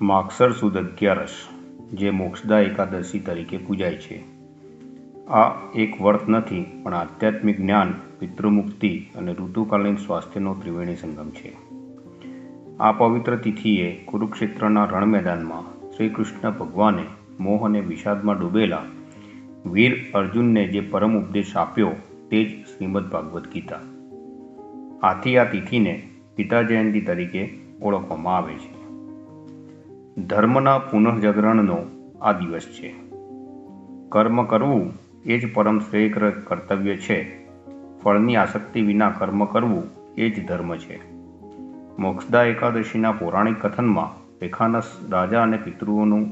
માગસર સુદ અગિયારસ જે મોક્ષદા એકાદશી તરીકે પૂજાય છે. આ એક વર્ત નથી, પણ આધ્યાત્મિક જ્ઞાન, પિતૃમુક્તિ અને ઋતુકાલીન સ્વાસ્થ્યનો ત્રિવેણી સંગમ છે. આ પવિત્ર તિથિએ કુરુક્ષેત્રના રણ મેદાનમાં શ્રી કૃષ્ણ ભગવાને મોહ અને વિષાદમાં ડૂબેલા વીર અર્જુનને જે પરમ ઉપદેશ આપ્યો તે જ શ્રીમદ ભાગવદ્ ગીતા. આથી આ તિથિને ગીતા જયંતિ તરીકે ઓળખવામાં આવે છે. ધર્મના પુનઃજાગરણનો આ દિવસ છે. કર્મ કરવું એ જ પરમ શ્રેયકર કર્તવ્ય છે. ફળની આસક્તિ વિના કર્મ કરવું એ જ ધર્મ છે. મોક્ષદા એકાદશીના પૌરાણિક કથનમાં રેખાનસ રાજા અને પિતૃઓનું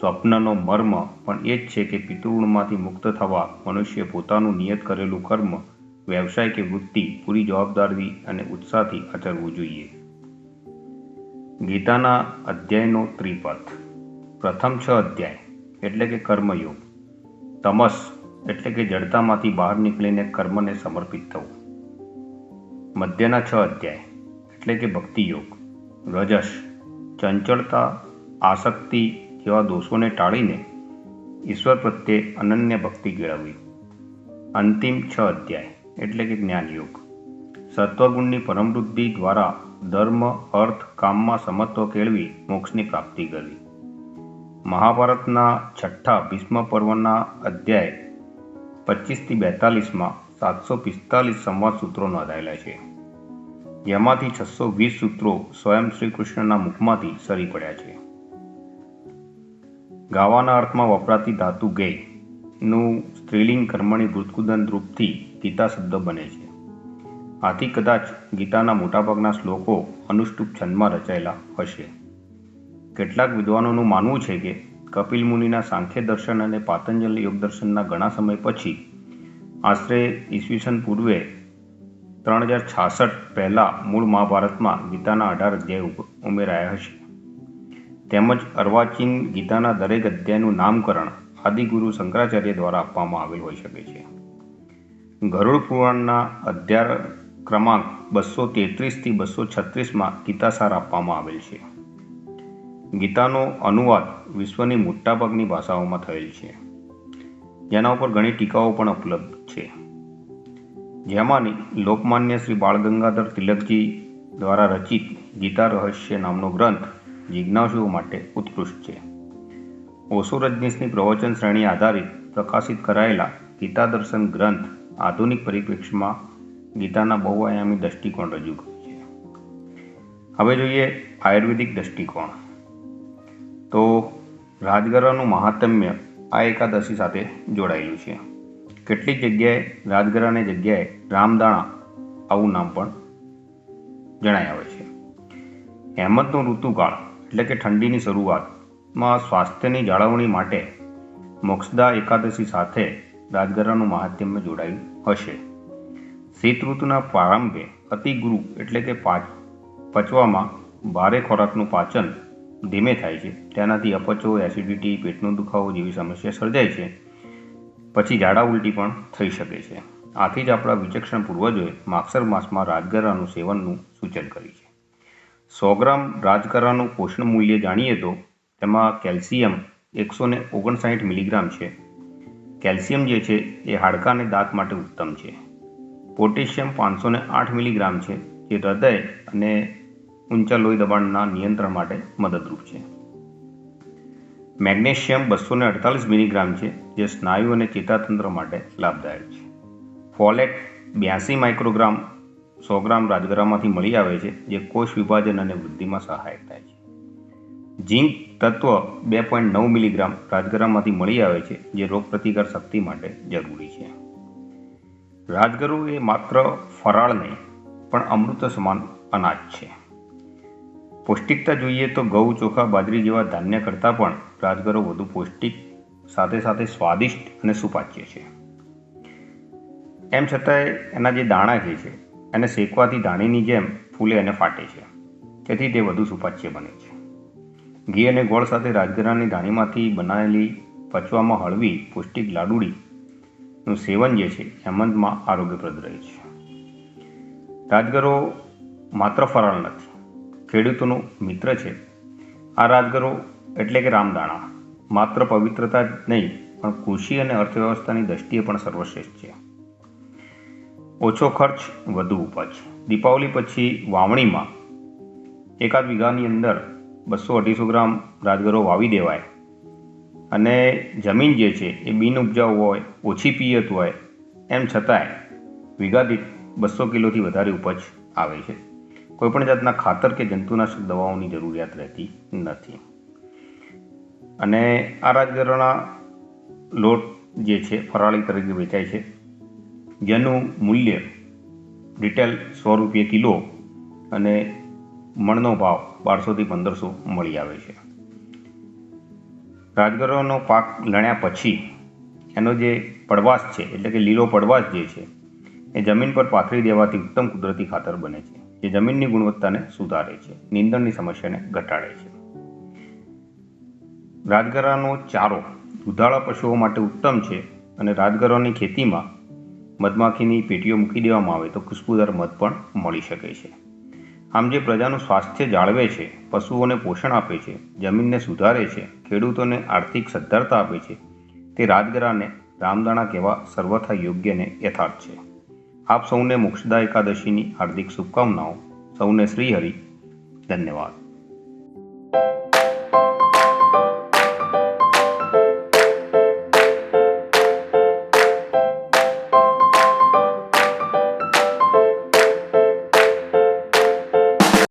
સ્વપ્નનો મર્મ પણ એ જ છે કે પિતૃણમાંથી મુક્ત થવા મનુષ્ય પોતાનું નિયત કરેલું કર્મ, વ્યવસાય કે વૃત્તિ પૂરી જવાબદારી અને ઉત્સાહથી આચરવું જોઈએ. ગીતાના અધ્યાયનો ત્રિપથ પ્રથમ છ અધ્યાય, એટલે કે કર્મયોગ. તમસ, એટલે કે જડતામાંથી બહાર નીકળીને કર્મને સમર્પિત થવું. મધ્યના છ અધ્યાય, એટલે કે ભક્તિયોગ. રજસ, ચંચળતા, આસક્તિ જેવા દોષોને ટાળીને ઈશ્વર પ્રત્યે અનન્ય ભક્તિ કેળવવી. અંતિમ છ અધ્યાય, એટલે કે જ્ઞાનયોગ. સત્વગુણની પરમવૃદ્ધિ દ્વારા ધર્મ, અર્થ, કામમાં સમત્વ કેળવી મોક્ષની પ્રાપ્તિ કરવી. મહાભારતના છઠ્ઠા ભીષ્મ પર્વના અધ્યાય પચીસથી બેતાલીસમાં સાતસો પિસ્તાલીસ સંવાદ સૂત્રો નોંધાયેલા છે. જેમાંથી છસો વીસ સૂત્રો સ્વયં શ્રી કૃષ્ણના મુખમાંથી સરી પડ્યા છે. ગાવાના અર્થમાં વપરાતી ધાતુ ગે નું સ્ત્રીલિંગ કર્મણી ભૂતકુદન રૂપથી ગીતા શબ્દ બને છે. આથી કદાચ ગીતાના મોટાભાગના શ્લોકો અનુષ્ટુપ છંદમાં રચાયેલા હશે. કેટલાક વિદ્વાનોનું માનવું છે કે કપિલ મુનિના સાંખ્ય દર્શન અને પાતંજલ યોગ દર્શનના ઘણા સમય પછી આશરે ઈસવીસન પૂર્વે ત્રણ હજાર છાસઠ પહેલાં મૂળ મહાભારતમાં ગીતાના અઢાર અધ્યાય ઉમેરાયા હશે. તેમજ અર્વાચીન ગીતાના દરેક અધ્યાયનું નામકરણ આદિગુરુ શંકરાચાર્ય દ્વારા આપવામાં આવેલ હોઈ શકે છે. ગરુડ પુરાણના અધ્યાય ક્રમાંક બસો તેત્રીસથી બસો છત્રીસમાં ગીતાસાર આપવામાં આવેલ છે. ગીતાનો અનુવાદ વિશ્વની મોટાભાગની ભાષાઓમાં થયેલ છે. જેના ઉપર ઘણી ટીકાઓ પણ ઉપલબ્ધ છે. જેમાંની લોકમાન્ય શ્રી બાળ ગંગાધર તિલકજી દ્વારા રચિત ગીતા રહસ્ય નામનો ગ્રંથ જિજ્ઞાસુઓ માટે ઉત્કૃષ્ટ છે. ઓશો રજનીશની પ્રવચન શ્રેણી આધારિત પ્રકાશિત કરાયેલા ગીતા દર્શન ગ્રંથ આધુનિક પરિપ્રેક્ષ્યમાં ગીતાના બહુઆયામી દૃષ્ટિકોણ રજૂ કરે છે. હવે જોઈએ આયુર્વેદિક દ્રષ્ટિકોણ. તો રાજગરાનું મહાત્મ્ય આ એકાદશી સાથે જોડાયેલું છે. કેટલીક જગ્યાએ રાજગરાની જગ્યાએ રામદાણા આવું નામ પણ જણાય આવે છે. હેમંતનો ઋતુકાળ એટલે કે ઠંડીની શરૂઆતમાં સ્વાસ્થ્યની જાળવણી માટે મોક્ષદા એકાદશી સાથે રાજગરાનું મહાત્મ્ય જોડાયું હશે. શીત ઋતુના પ્રારંભે અતિગુરુ એટલે કે પાચ પચવામાં ભારે ખોરાકનું પાચન ધીમે થાય છે. તેનાથી અપચો, એસિડિટી, પેટનો દુખાવો જેવી સમસ્યા સર્જાય છે. પછી ઝાડા ઉલટી પણ થઈ શકે છે. આથી જ આપણા વિચક્ષણ પૂર્વજોએ માગસર માસમાં રાજગરાનું સેવનનું સૂચન કર્યું છે. સો ગ્રામ રાજગરાનું પોષણ મૂલ્ય જાણીએ તો તેમાં કેલ્શિયમ એકસો ઓગણસાઠ મિલીગ્રામ છે. કેલ્શિયમ જે છે એ હાડકાં અને દાંત માટે ઉત્તમ છે. પોટેશિયમ પાંચસો ને આઠ મિલીગ્રામ છે, જે હૃદય અને ઊંચા લોહી દબાણના નિયંત્રણ માટે મદદરૂપ છે. મેગ્નેશિયમ બસો ને અડતાલીસ મિલીગ્રામ છે, જે સ્નાયુ અને ચેતાતંત્ર માટે લાભદાયક છે. ફોલેટ બ્યાસી માઇક્રોગ્રામ સો ગ્રામ રાજગરામાંથી મળી આવે છે, જે કોષ વિભાજન અને વૃદ્ધિમાં સહાયક થાય છે. ઝીંક તત્વ બે પોઈન્ટ નવ મિલીગ્રામ રાજગરામાંથી મળી આવે છે, જે રોગપ્રતિકાર શક્તિ માટે જરૂરી છે. રાજગરો એ માત્ર ફરાળ નહીં, પણ અમૃત સમાન અનાજ છે. પૌષ્ટિકતા જોઈએ તો ઘઉં ચોખા, બાજરી જેવા ધાન્ય કરતાં પણ રાજગરો વધુ પૌષ્ટિક, સાથે સાથે સ્વાદિષ્ટ અને સુપાચ્ય છે. એમ છતાંય એના જે દાણા જે છે, એને શેકવાથી દાણીની જેમ ફૂલે અને ફાટે છે. તેથી તે વધુ સુપાચ્ય બને છે. ઘી અને ગોળ સાથે રાજગરાની દાણીમાંથી બનાવેલી પચવામાં હળવી પૌષ્ટિક લાડુડીનું સેવન જે છે હેમંતમાં આરોગ્યપ્રદ રહે છે. રાજગરો માત્ર ફરાળ નથી, ખેડૂતોનો મિત્ર છે. આ રાજગરો એટલે કે રામદાણા, માત્ર પવિત્રતા જ નહીં, પણ કૃષિ અને અર્થવ્યવસ્થાની દ્રષ્ટિએ પણ સર્વશ્રેષ્ઠ છે. ઓછો ખર્ચ, વધુ ઉપજ. દીપાવલી પછી વાવણીમાં એકાદ વીઘાની અંદર બસો અઢીસો ગ્રામ રાજગરો વાવી દેવાય. અને જમીન જે છે એ બિન ઉપજાઉ હોય, ઓછી પિયત હોય, એમ છતાંય વીઘા દીઠ બસો કિલોથી વધારે ઉપજ આવે છે. કોઈપણ જાતના ખાતર કે જંતુનાશક દવાઓની જરૂરિયાત રહેતી નથી. અને આ રાજગરોના લોટ જે છે, ફરાળી તરીકે વેચાય છે. જેનું મૂલ્ય રિટેલ સો રૂપિયા કિલો અને મણનો ભાવ બારસોથી પંદરસો મળી આવે છે. રાજગરોનો પાક લણ્યા પછી એનો જે પડવાશ છે, એટલે કે લીલો પડવાશ જે છે, એ જમીન પર પાથરી દેવાથી ઉત્તમ કુદરતી ખાતર બને છે, જે જમીનની ગુણવત્તાને સુધારે છે, નીંદણની સમસ્યાને ઘટાડે છે. રાજગરાનો ચારો દુધાળા પશુઓ માટે ઉત્તમ છે અને રાજગરાની ખેતીમાં મધમાખીની પેટીઓ મૂકી દેવામાં આવે તો ખુશ્બુદાર મધ પણ મળી શકે છે. આમ જે પ્રજાનું સ્વાસ્થ્ય જાળવે છે, પશુઓને પોષણ આપે છે, જમીનને સુધારે છે, ખેડૂતોને આર્થિક સદ્ધરતા આપે છે, તે રાજગરાને રામદાણા કહેવા સર્વથા યોગ્ય ને યથાર્થ છે. આપ સૌને મોક્ષદા એકાદશીની હાર્દિક શુભકામનાઓ. સૌને શ્રીહરિ. ધન્યવાદ.